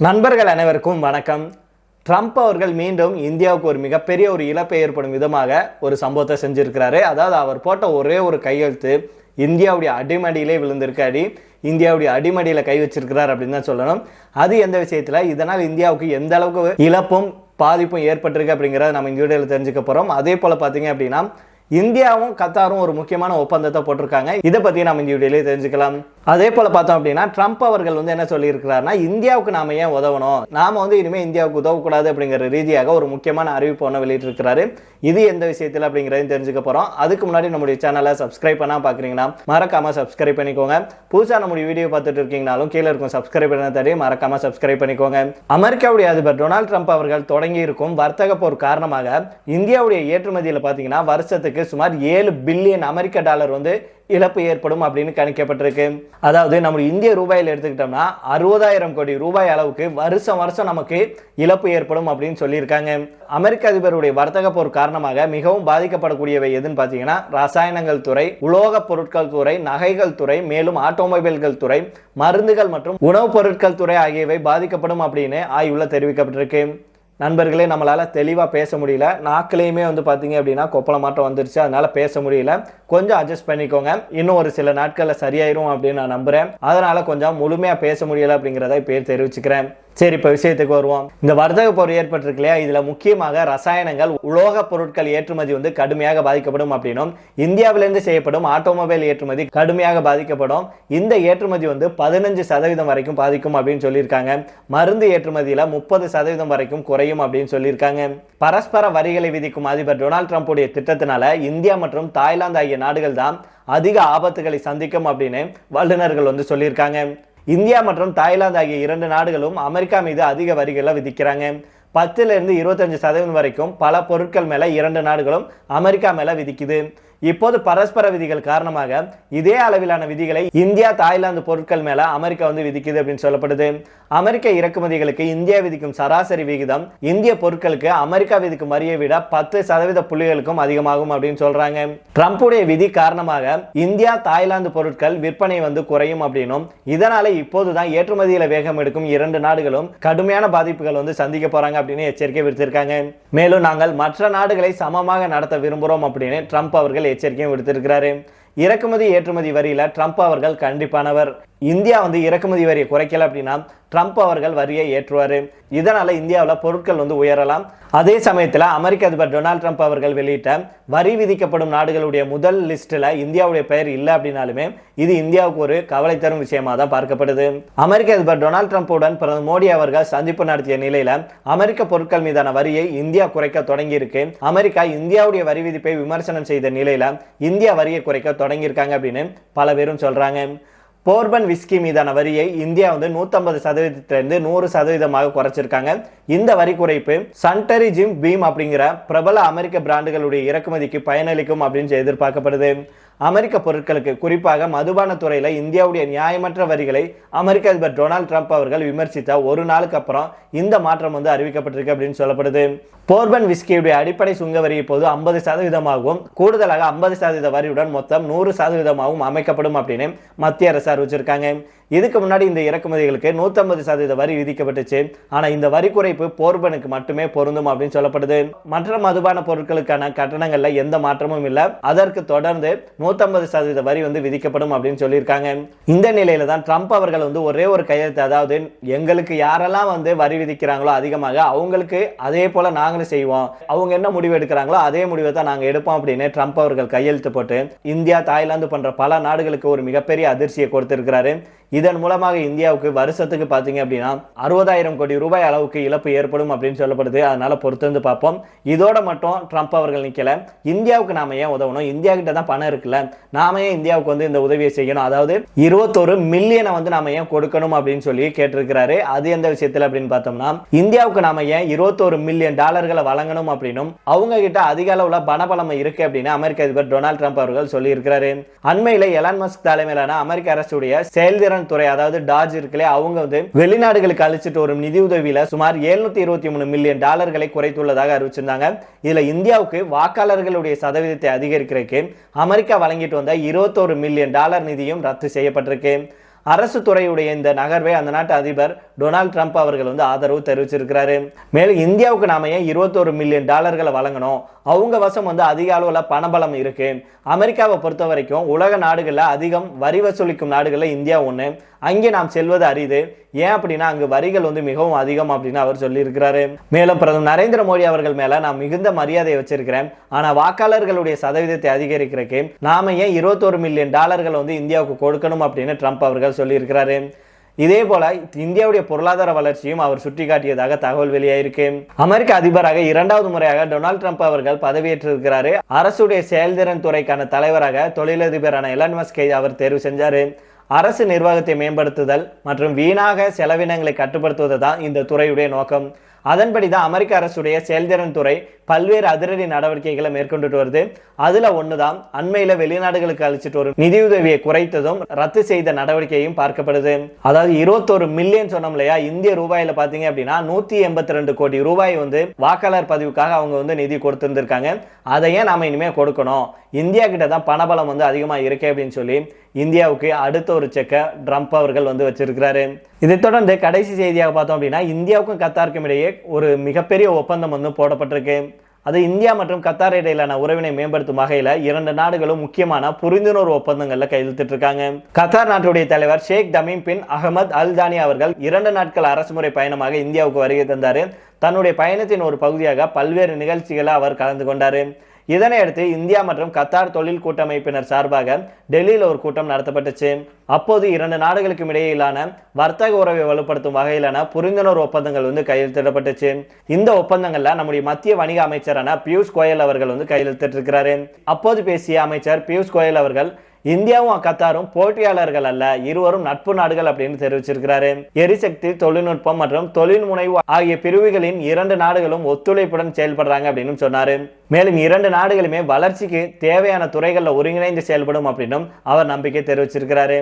நண்பர்கள் அனைவருக்கும் வணக்கம். ட்ரம்ப் அவர்கள் மீண்டும் இந்தியாவுக்கு ஒரு மிகப்பெரிய ஒரு இழப்பை ஏற்படும் விதமாக ஒரு சம்பவத்தை செஞ்சுருக்கிறாரு. அதாவது அவர் போட்ட ஒரே ஒரு கையெழுத்து இந்தியாவுடைய அடிமடியிலே விழுந்திருக்கு அடி இந்தியாவுடைய அடிமடியில் கை வச்சிருக்கிறார் அப்படின்னு தான் சொல்லணும். அது எந்த விஷயத்தில்? இதனால் இந்தியாவுக்கு எந்த அளவுக்கு இழப்பும் பாதிப்பும் ஏற்பட்டிருக்கு அப்படிங்கிறத நம்ம இந்த வீடியோவில் தெரிஞ்சுக்க போகிறோம் அதே போல் பார்த்தீங்க அப்படின்னா இந்தியாவும் கத்தாரும் ஒரு முக்கியமான ஒப்பந்தத்தை போட்டிருக்காங்க. இதை பற்றி நம்ம இந்த வீடியோலேயே தெரிஞ்சுக்கலாம். அதே போல் பார்த்தோம் அப்படின்னா ட்ரம்ப் அவர்கள் வந்து என்ன சொல்லியிருக்கிறாருன்னா இந்தியாவுக்கு நாம் ஏன் உதவணும்? நாம் வந்து இனிமேல் இந்தியாவுக்கு உதவக்கூடாது அப்படிங்கிற ரீதியாக ஒரு முக்கியமான அறிவிப்பு ஒன்று வெளியிட்டிருக்கிறாரு. இது எந்த விஷயத்தில் அப்படிங்கிறதையும் தெரிஞ்சுக்க போகிறோம் அதுக்கு முன்னாடி நம்முடைய சேனலை சப்ஸ்கிரைப் பண்ணால் பார்க்குறீங்கன்னா மறக்காமல் சப்ஸ்கிரைப் பண்ணிக்கோங்க. புதுசாக நம்முடைய வீடியோ பார்த்துட்டு இருக்கீங்கனாலும் கீழே இருக்கும் சப்ஸ்கிரைப் பண்ண தடி மறக்காமல் சப்ஸ்கிரைப் பண்ணிக்கோங்க. அமெரிக்காவுடைய அதிபர் டொனால்ட் ட்ரம்ப் அவர்கள் தொடங்கி இருக்கும் வர்த்தக போர் காரணமாக இந்தியாவுடைய ஏற்றுமதியில் பார்த்தீங்கன்னா வருஷத்துக்கு சுமார் ஏழு பில்லியன் அமெரிக்க டாலர் வந்து இழப்பு ஏற்படும் அப்படின்னு கணிக்கப்பட்டிருக்கு. அதாவது நம்ம இந்திய ரூபாயில் எடுத்துக்கிட்டோம்னா அறுபதாயிரம் கோடி ரூபாய் அளவுக்கு வருஷம் வருஷம் நமக்கு இழப்பு ஏற்படும் அப்படின்னு சொல்லியிருக்காங்க. அமெரிக்க அதிபருடைய வர்த்தக போர் காரணமாக மிகவும் பாதிக்கப்படக்கூடியவை எதுன்னு பார்த்தீங்கன்னா ரசாயனங்கள் துறை உலோகப் பொருட்கள் துறை நகைகள் துறை மேலும் ஆட்டோமொபைல்கள் துறை மருந்துகள் மற்றும் உணவுப் பொருட்கள் துறை ஆகியவை பாதிக்கப்படும் அப்படின்னு ஆய்வுல தெரிவிக்கப்பட்டிருக்கு. நண்பர்களே நம்மளால் தெளிவாக பேச முடியல. நாக்கிலையுமே வந்து பார்த்தீங்க அப்படின்னா கொப்பள மாற்றம் வந்துருச்சு. அதனால் பேச முடியல. கொஞ்சம் அட்ஜஸ்ட் பண்ணிக்கோங்க. இன்னும் ஒரு சில நாட்களில் சரியாயிரும் அப்படின்னு நான் நம்புகிறேன் அதனால் கொஞ்சம் முழுமையாக பேச முடியலை அப்படிங்கிறத இப்போ தெரிவிச்சுக்கிறேன். சரி இப்போ விஷயத்துக்கு வருவோம். இந்த வர்த்தக போர் ஏற்பட்டிருக்கு இல்லையா? இதில் முக்கியமாக ரசாயனங்கள் உலோக பொருட்கள் ஏற்றுமதி வந்து கடுமையாக பாதிக்கப்படும் அப்படின்னும் இந்தியாவிலேருந்து செய்யப்படும் ஆட்டோமொபைல் ஏற்றுமதி கடுமையாக பாதிக்கப்படும். இந்த ஏற்றுமதி வந்து பதினஞ்சு சதவீதம் வரைக்கும் பாதிக்கும் அப்படின்னு சொல்லியிருக்காங்க. மருந்து ஏற்றுமதியில் முப்பது சதவீதம் வரைக்கும் குறையும் அப்படின்னு சொல்லியிருக்காங்க. பரஸ்பர வரிகளை விதிக்கும் அதிபர் டொனால்ட் ட்ரம்ப்புடைய திட்டத்தினால இந்தியா மற்றும் தாய்லாந்து ஆகிய நாடுகள் தான் அதிக ஆபத்துகளை சந்திக்கும் அப்படின்னு வல்லுநர்கள் வந்து சொல்லியிருக்காங்க. இந்தியா மற்றும் தாய்லாந்து ஆகிய இரண்டு நாடுகளும் அமெரிக்கா மீது அதிக வரிகளை விதிக்கிறாங்க. பத்துலேருந்து இருபத்தஞ்சு சதவீதம் வரைக்கும் பல பொருட்கள் மேலே இரண்டு நாடுகளும் அமெரிக்கா மேலே விதிக்குது. இப்போது பரஸ்பர விதிகள் காரணமாக இதே அளவிலான விதிகளை இந்தியா தாய்லாந்து பொருட்கள் மேல அமெரிக்கா வந்து விதிக்குது அப்படின்னு சொல்லப்படுது. அமெரிக்க இறக்குமதிகளுக்கு இந்தியா விதிக்கும் சராசரி விகிதம் இந்திய பொருட்களுக்கு அமெரிக்கா விதிக்கும் வரியை விட பத்து சதவீத புள்ளிகளுக்கும் அதிகமாகும் அப்படின்னு சொல்றாங்க. ட்ரம்புடைய விதி காரணமாக இந்தியா தாய்லாந்து பொருட்கள் விற்பனை வந்து குறையும் அப்படின்னும் இதனால இப்போதுதான் ஏற்றுமதியில வேகம் எடுக்கும் இரண்டு நாடுகளும் கடுமையான பாதிப்புகள் வந்து சந்திக்க போறாங்க அப்படின்னு எச்சரிக்கை விடுத்திருக்காங்க. மேலும் நாங்கள் மற்ற நாடுகளை சமமாக நடத்த விரும்புகிறோம் அப்படின்னு ட்ரம்ப் அவர்கள் எச்சரிக்கையும் விடுத்திருக்கிறாரு. இறக்குமதி ஏற்றுமதி வரியில ட்ரம்ப் அவர்கள் கண்டிப்பானவர். இந்தியா வந்து இறக்குமதி வரியை குறைக்கல அப்படின்னா ட்ரம்ப் அவர்கள் வரியை ஏற்றுவார். இதனால் இந்தியாவில் பொருட்கள் வந்து உயரலாம். அதே சமயத்தில் அமெரிக்க அதிபர் டொனால்ட் ட்ரம்ப் அவர்கள் வெளியிட்ட வரி விதிக்கப்படும் நாடுகளுடைய முதல் லிஸ்ட்டில் இந்தியாவுடைய பெயர் இல்லை அப்படின்னாலுமே இது இந்தியாவுக்கு ஒரு கவலை தரும் விஷயமாக தான் பார்க்கப்படுது. அமெரிக்க அதிபர் டொனால்ட் ட்ரம்ப்புடன் பிரதமர் மோடி அவர்கள் சந்திப்பு நடத்திய நிலையில் அமெரிக்க பொருட்கள் மீதான வரியை இந்தியா குறைக்க தொடங்கியிருக்கு. அமெரிக்கா இந்தியாவுடைய வரி விதிப்பை விமர்சனம் செய்த நிலையில் இந்தியா வரியை குறைக்க தொடங்கியிருக்காங்க அப்படின்னு பல பேரும் சொல்கிறாங்க போர்பன் விஸ்கி மீதான வரியை இந்தியா வந்து நூற்றம்பது சதவீதத்திலிருந்து நூறு சதவீதமாக குறைச்சிருக்காங்க. இந்த வரி குறைப்பு சன்டரி ஜிம் பீம் அப்படிங்கிற பிரபல அமெரிக்க பிராண்டுகளுடைய இறக்குமதிக்கு பயனளிக்கும் அப்படின்னு எதிர்பார்க்கப்படுது. அமெரிக்க பொருட்களுக்கு குறிப்பாக மதுபான துறையில் இந்தியாவுடைய நியாயமற்ற வரிகளை அமெரிக்க அதிபர் டொனால்ட் ட்ரம்ப் அவர்கள் விமர்சித்த ஒரு நாளுக்கு அப்புறம் இந்த மாற்றம் வந்து அறிவிக்கப்பட்டிருக்கு அப்படின்னு சொல்லப்படுது. போர்பன் விஸ்கியுடைய அடிப்படை சுங்க வரி இப்போது ஐம்பது சதவீதமாகவும் கூடுதலாக ஐம்பது சதவீத வரியுடன் மொத்தம் நூறு சதவீதமாகவும் அமைக்கப்படும் அப்படின்னு மத்திய அரசு அறிவிச்சிருக்காங்க. இதுக்கு முன்னாடி இந்த இறக்குமதிகளுக்கு நூற்றம்பது சதவீத வரி விதிக்கப்பட்டுச்சு? ஆனா இந்த வரி குறைப்பு போர்பனுக்கு மட்டுமே பொருந்தும் அப்படின்னு சொல்லப்படுது. மற்ற மதுபான பொருட்களுக்கான கட்டணங்கள்ல எந்த மாற்றமும் இல்லை. அதற்கு தொடர்ந்து நூற்றம்பது சதவீத வரி வந்து விதிக்கப்படும் அப்படின்னு சொல்லியிருக்காங்க. இந்த நிலையில தான் ட்ரம்ப் அவர்கள் வந்து ஒரே ஒரு கையெழுத்து அதாவது எங்களுக்கு யாரெல்லாம் வந்து வரி விதிக்கிறாங்களோ அதிகமாக அவங்களுக்கு அதே போல நாங்களும் செய்வோம். அவங்க என்ன முடிவு எடுக்கிறாங்களோ அதே முடிவை தான் நாங்கள் எடுப்போம் அப்படின்னு ட்ரம்ப் அவர்கள் கையெழுத்து போட்டு இந்தியா தாய்லாந்து போன்ற பல நாடுகளுக்கு ஒரு மிகப்பெரிய அதிர்ச்சியை கொடுத்திருக்கிறாரு. இதன் மூலமாக இந்தியாவுக்கு வருஷத்துக்கு பார்த்தீங்க அப்படின்னா அறுபதாயிரம் கோடி ரூபாய் அளவுக்கு இழப்பு ஏற்படும் அப்படின்னு சொல்லப்படுது. அதனால பொறுத்திருந்து பார்ப்போம். இதோட மட்டும் ட்ரம்ப் அவர்கள் நிற்கல இந்தியாவுக்கு நாம ஏன் உதவணும்? இந்தியா கிட்ட தான் பணம் இருக்குல்ல. நாம ஏன் இந்தியாவுக்கு வந்து இந்த உதவியை செய்யணும்? அதாவது இருபத்தொரு மில்லியனை வந்து நாம ஏன் கொடுக்கணும் அப்படின்னு சொல்லி கேட்டிருக்கிறாரு. அது எந்த விஷயத்தில் அப்படின்னு பார்த்தோம்னா இந்தியாவுக்கு நாம ஏன் இருபத்தொரு மில்லியன் டாலர்களை வழங்கணும் அப்படின்னும் அவங்க கிட்ட அதிக அளவுல பணபலம் இருக்கு அப்படின்னு அமெரிக்க அதிபர் டொனால்ட் ட்ரம்ப் அவர்கள் சொல்லியிருக்கிறாரு. அண்மையில எலான் மஸ்க் தலைமையிலான அமெரிக்க அரசுடைய செயல்திறன் துறை அதாவது டாஜ் இருக்குல்ல அவங்க வந்து வெளிநாடுகளுக்கு அளிச்சிட்டு வரும் நிதியுதவியில சுமார் 723 இருபத்தி மூணு மில்லியன் டாலர்களை குறைத்துள்ளதாக அறிவிச்சிருந்தாங்க. இதுல இந்தியாவுக்கு வாக்காளர்களுடைய சதவீதத்தை அதிகரிக்கிறதுக்கு அமெரிக்கா வழங்கிட்டு வந்த இருபத்தோரு மில்லியன் டாலர் நிதியும் ரத்து செய்யப்பட்டிருக்கு. அரசு துறையுடைய இந்த நகர்வை அந்த நாட்டு அதிபர் டொனால்ட் ட்ரம்ப் அவர்கள் வந்து ஆதரவு தெரிவிச்சிருக்கிறாரு. மேலும் இந்தியாவுக்கு நாம ஏன் இருபத்தோரு மில்லியன் டாலர்களை வழங்கணும்? அவங்க வசம் வந்து அதிக அளவில் பணபலம் இருக்கு. அமெரிக்காவை பொறுத்த வரைக்கும் உலக நாடுகளில் அதிகம் வரி வசூலிக்கும் நாடுகளில் இந்தியா ஒன்று அங்கே நாம் செல்வது அரிது. ஏன் அப்படின்னா அங்கு வரிகள் வந்து மிகவும் அதிகம் அப்படின்னு அவர் சொல்லியிருக்கிறாரு. மேலும் பிரதமர் நரேந்திர மோடி அவர்கள் மேல நான் மிகுந்த மரியாதையை வச்சிருக்கிறேன். ஆனால் வாக்காளர்களுடைய சதவீதத்தை அதிகரிக்கிறதுக்கு நாம ஏன் இருபத்தோரு மில்லியன் டாலர்கள் வந்து இந்தியாவுக்கு கொடுக்கணும் அப்படின்னு ட்ரம்ப் அவர்கள் சொல்லியிருக்கிறாரு. இதே போல இந்தியாவுடைய பொருளாதார வளர்ச்சியும் அவர் சுட்டிக்காட்டியதாக தகவல் வெளியாயிருக்கு. அமெரிக்க அதிபராக இரண்டாவது முறையாக டொனால்ட் ட்ரம்ப் அவர்கள் பதவியேற்றிருக்கிறாரு. அரசுடைய செயல்திறன் துறைக்கான தலைவராக தொழிலதிபரான எலன் மஸ்கை அவர் தேர்வு செஞ்சாரு. அரசு நிர்வாகத்தை மேம்படுத்துதல் மற்றும் வீணாக செலவினங்களை கட்டுப்படுத்துவது தான் இந்த துறையுடைய நோக்கம். அதன்படி தான் அமெரிக்க அரசுடைய செயல்திறன் துறை பல்வேறு அதிரடி நடவடிக்கைகளை மேற்கொண்டுட்டு வருது. அதுல தான் அண்மையில் வெளிநாடுகளுக்கு அழிச்சிட்டு வரும் நிதியுதவியை குறைத்ததும் ரத்து செய்த நடவடிக்கையும் பார்க்கப்படுது. அதாவது இருபத்தோரு மில்லியன் சொன்னோம் இல்லையா? இந்திய ரூபாயில் பார்த்தீங்க அப்படின்னா நூத்தி எண்பத்தி ரெண்டு கோடி ரூபாய் வந்து வாக்காளர் பதிவுக்காக அவங்க வந்து நிதி கொடுத்துருந்துருக்காங்க. அதையே நாம இனிமேல் கொடுக்கணும்? இந்தியா கிட்ட தான் பணபலம் வந்து அதிகமாக இருக்கே அப்படின்னு சொல்லி இந்தியாவுக்கு அடுத்த ஒரு செக்கை ட்ரம்ப் அவர்கள் வந்து வச்சிருக்கிறாரு. இதை தொடர்ந்து கடைசி செய்தியாக பார்த்தோம் அப்படின்னா இந்தியாவுக்கும் கத்தாருக்கும் இடையே ஒரு மிகப்பெரிய ஒப்பந்தம் வந்து போடப்பட்டிருக்கு. அது இந்தியா மற்றும் கத்தார் இடையிலான உறவினை மேம்படுத்தும் வகையில் இரண்டு நாடுகளும் முக்கியமான புரிந்துணர்வு ஒப்பந்தங்களில் கையெழுத்திட்டிருக்காங்க. கத்தார் நாட்டுடைய தலைவர் ஷேக் தமீம் பின் அகமது அல் தானி அவர்கள் இரண்டு நாட்கள் அரசுமுறை பயணமாக இந்தியாவுக்கு வருகை தந்தார். தன்னுடைய பயணத்தின் ஒரு பகுதியாக பல்வேறு நிகழ்ச்சிகளை அவர் கலந்து கொண்டார். இதனையடுத்து இந்தியா மற்றும் கத்தார் தொழில் கூட்டமைப்பினர் சார்பாக டெல்லியில் ஒரு கூட்டம் நடத்தப்பட்டுச்சு. அப்போது இரண்டு நாடுகளுக்கும் இடையிலான வர்த்தக உறவை வலுப்படுத்தும் வகையிலான புரிந்துணர்வு ஒப்பந்தங்கள் வந்து கையெழுத்திடப்பட்டுச்சு இந்த ஒப்பந்தங்கள்ல நம்முடைய மத்திய வணிக அமைச்சரான பியூஷ் கோயல் அவர்கள் வந்து கையெழுத்திட்டிருக்கிறாரு அப்போது பேசிய அமைச்சர் பியூஷ் கோயல் அவர்கள் இந்தியாவும் கத்தாரும் போட்டியாளர்கள் அல்ல இருவரும் நட்பு நாடுகள் அப்படின்னு தெரிவிச்சிருக்கிறாரு. எரிசக்தி தொழில்நுட்பம் மற்றும் தொழில் முனைவு ஆகிய பிரிவுகளின் இரண்டு நாடுகளும் ஒத்துழைப்புடன் செயல்படுறாங்க அப்படின்னு சொன்னாரு. மேலும் இரண்டு நாடுகளுமே வளர்ச்சிக்கு தேவையான துறைகளில் ஒருங்கிணைந்து செயல்படும் அப்படின்னும் அவர் நம்பிக்கை தெரிவிச்சிருக்கிறாரு.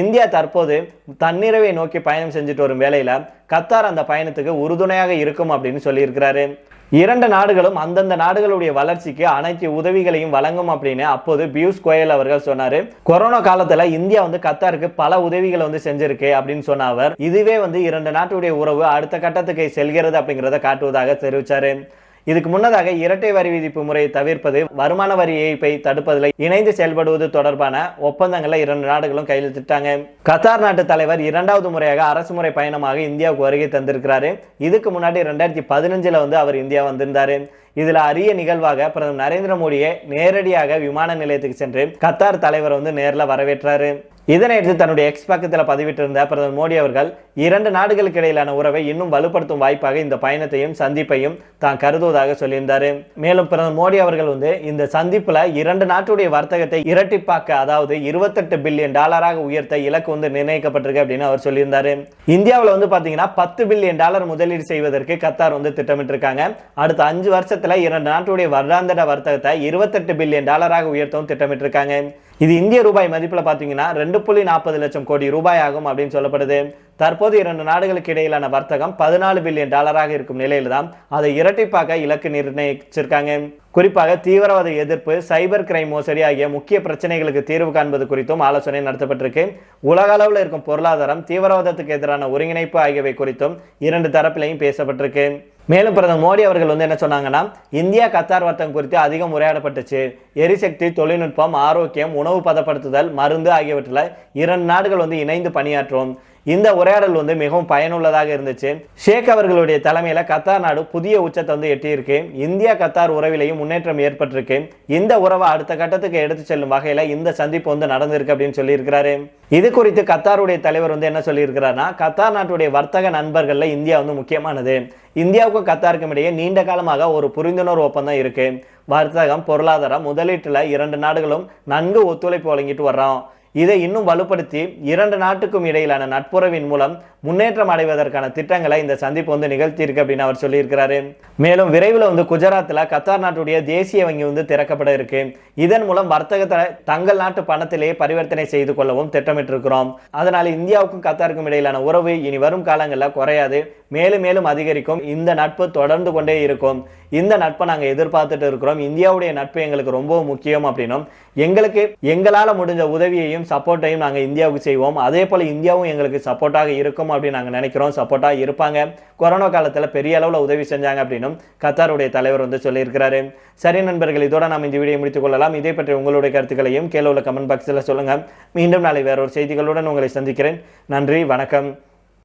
இந்தியா தற்போது தன்னிறைவை நோக்கி பயணம் செஞ்சுட்டு வரும் வேலையில் கத்தார் அந்த பயணத்துக்கு உறுதுணையாக இருக்கும் அப்படின்னு சொல்லியிருக்கிறாரு. இரண்டு நாடுகளும் அந்தந்த நாடுகளுடைய வளர்ச்சிக்கு அனைத்து உதவிகளையும் வழங்கும் அப்படின்னு அப்போது பியூஷ் கோயல் அவர்கள் சொன்னாரு. கொரோனா காலத்துல இந்தியா வந்து கத்தாருக்கு பல உதவிகளை வந்து செஞ்சிருக்கு அப்படின்னு சொன்ன அவர். இதுவே வந்து இரண்டு நாட்டுடைய உறவு அடுத்த கட்டத்துக்கு செல்கிறது அப்படிங்கிறத காட்டுவதாக தெரிவிச்சாரு. இதுக்கு முன்னதாக இரட்டை வரி விதிப்பு முறையை தவிர்ப்பது வருமான வரி ஏய்ப்பை தடுப்பதில் இணைந்து செயல்படுவது தொடர்பான ஒப்பந்தங்களை இரண்டு நாடுகளும் கையெழுத்திட்டாங்க கத்தார் நாட்டு தலைவர் இரண்டாவது முறையாக அரசு முறை பயணமாக இந்தியாவுக்கு வருகை தந்திருக்கிறாரு. இதுக்கு முன்னாடி ரெண்டாயிரத்தி பதினஞ்சில் வந்து அவர் இந்தியா வந்திருந்தாரு. இதுல அரிய நிகழ்வாக பிரதமர் நரேந்திர மோடியை நேரடியாக விமான நிலையத்துக்கு சென்று கத்தார் தலைவர் வந்து நேரில் வரவேற்றாரு. இதனையடுத்து தன்னுடைய எக்ஸ் பக்கத்தில் பதிவிட்டிருந்த பிரதமர் மோடி அவர்கள் இரண்டு நாடுகளுக்கு இடையிலான உறவை இன்னும் வலுப்படுத்தும் வாய்ப்பாக இந்த பயணத்தையும் சந்திப்பையும் தான் கருதுவதாக சொல்லியிருந்தார். மேலும் பிரதமர் மோடி அவர்கள் வந்து இந்த சந்திப்பில் இரண்டு நாட்டுடைய வர்த்தகத்தை இரட்டிப்பாக்க அதாவது இருபத்தெட்டு பில்லியன் டாலராக உயர்த்த இலக்கு வந்து நிர்ணயிக்கப்பட்டிருக்கு அப்படின்னு அவர் சொல்லியிருந்தார். இந்தியாவில் வந்து பார்த்தீங்கன்னா பத்து பில்லியன் டாலர் முதலீடு செய்வதற்கு கத்தார் வந்து திட்டமிட்டிருக்காங்க. அடுத்த அஞ்சு வருஷத்துல இரண்டு நாட்டுடைய வருடாந்திர வர்த்தகத்தை இருபத்தெட்டு பில்லியன் டாலராக உயர்த்தவும் திட்டமிட்டிருக்காங்க. இது இந்திய ரூபாய் மதிப்பில் பார்த்தீங்கன்னா ரெண்டு புள்ளி நாற்பது லட்சம் கோடி ரூபாய் ஆகும் அப்படின்னு சொல்லப்படுது. தற்போது இரண்டு நாடுகளுக்கு இடையிலான வர்த்தகம் பதினாலு பில்லியன் டாலராக இருக்கும் நிலையில் தான் அதை இரட்டிப்பாக இலக்கு நிர்ணயிச்சிருக்காங்க. குறிப்பாக தீவிரவாத எதிர்ப்பு சைபர் கிரைம் மோசடி ஆகிய முக்கிய பிரச்சனைகளுக்கு தீர்வு காண்பது குறித்தும் ஆலோசனை நடத்தப்பட்டிருக்கு. உலக அளவில் இருக்கும் பொருளாதாரம் தீவிரவாதத்துக்கு எதிரான ஒருங்கிணைப்பு ஆகியவை குறித்தும் இரண்டு தரப்பிலையும் பேசப்பட்டிருக்கு. மேலும் பிரதமர் மோடி அவர்கள் வந்து என்ன சொன்னாங்கன்னா இந்தியா கத்தார் வர்த்தகம் குறித்து அதிகம் உரையாடப்பட்டுச்சு. எரிசக்தி தொழில்நுட்பம் ஆரோக்கியம் உணவு பதப்படுத்துதல் மருந்து ஆகியவற்றில் இரண்டு நாடுகள் வந்து இணைந்து பணியாற்றும். இந்த உரையாடல் வந்து மிகவும் பயனுள்ளதாக இருந்துச்சு. ஷேக் அவர்களுடைய தலைமையில் கத்தார் நாடு புதிய உச்சத்தை வந்து எட்டியிருக்கு. இந்தியா கத்தார் உறவிலையும் முன்னேற்றம் ஏற்பட்டிருக்கு. இந்த உறவை அடுத்த கட்டத்துக்கு எடுத்து செல்லும் வகையில் இந்த சந்திப்பு வந்து நடந்திருக்கு அப்படின்னு சொல்லியிருக்கிறாரு. இது குறித்து கத்தாருடைய தலைவர் வந்து என்ன சொல்லியிருக்கிறாருன்னா கத்தார் நாட்டுடைய வர்த்தக நண்பர்களில் இந்தியா வந்து முக்கியமானது. இந்தியாவுக்கும் கத்தாருக்கும் இடையே நீண்ட காலமாக ஒரு புரிந்துணர்வு ஒப்பந்தம் இருக்கு. வர்த்தகம் பொருளாதாரம் முதலீட்டில் இரண்டு நாடுகளும் நன்கு ஒத்துழைப்பு வழங்கிட்டு வர்றோம். இதை இன்னும் வலுப்படுத்தி இரண்டு நாட்டுக்கும் இடையிலான நட்புறவின் மூலம் முன்னேற்றம் அடைவதற்கான திட்டங்களை இந்த சந்திப்பு வந்து நிகழ்த்தியிருக்கு அப்படின்னு அவர் சொல்லியிருக்கிறாரு. மேலும் விரைவில் வந்து குஜராத்தில் கத்தார் நாட்டுடைய தேசிய வங்கி வந்து திறக்கப்பட இருக்கு. இதன் மூலம் வர்த்தகத்தை தங்கள் நாட்டு பணத்திலேயே பரிவர்த்தனை செய்து கொள்ளவும் திட்டமிட்டிருக்கிறோம். அதனால் இந்தியாவுக்கும் கத்தாருக்கும் இடையிலான உறவு இனி வரும் காலங்களில் குறையாது. மேலும் மேலும் அதிகரிக்கும். இந்த நட்பு தொடர்ந்து கொண்டே இருக்கும். இந்த நட்பை நாங்கள் எதிர்பார்த்துட்டு இருக்கிறோம். இந்தியாவுடைய நட்பு எங்களுக்கு ரொம்ப முக்கியம் அப்படின்னும் எங்களுக்கு எங்களால் முடிஞ்ச உதவியையும் சப்போர்ட்டையும் நாங்கள் இந்தியாவுக்கு செய்வோம். அதே போல் இந்தியாவும் எங்களுக்கு சப்போர்ட்டாக இருக்கும் அப்படின்னு நாங்கள் நினைக்கிறோம். சப்போர்ட்டாக இருப்பாங்க. கொரோனா காலத்தில் பெரிய அளவில் உதவி செஞ்சாங்க அப்படின்னும் கத்தாருடைய தலைவர் வந்து சொல்லியிருக்கிறாரு. சரி நண்பர்கள் இதோட நாம் இந்த வீடியோ முடித்துக் கொள்ளலாம். இதை பற்றி உங்களுடைய கருத்துக்களையும் கீழே உள்ள கமெண்ட் பாக்ஸில் சொல்லுங்கள் மீண்டும் நாளை வேறொரு செய்திகளுடன் உங்களை சந்திக்கிறேன். நன்றி வணக்கம்.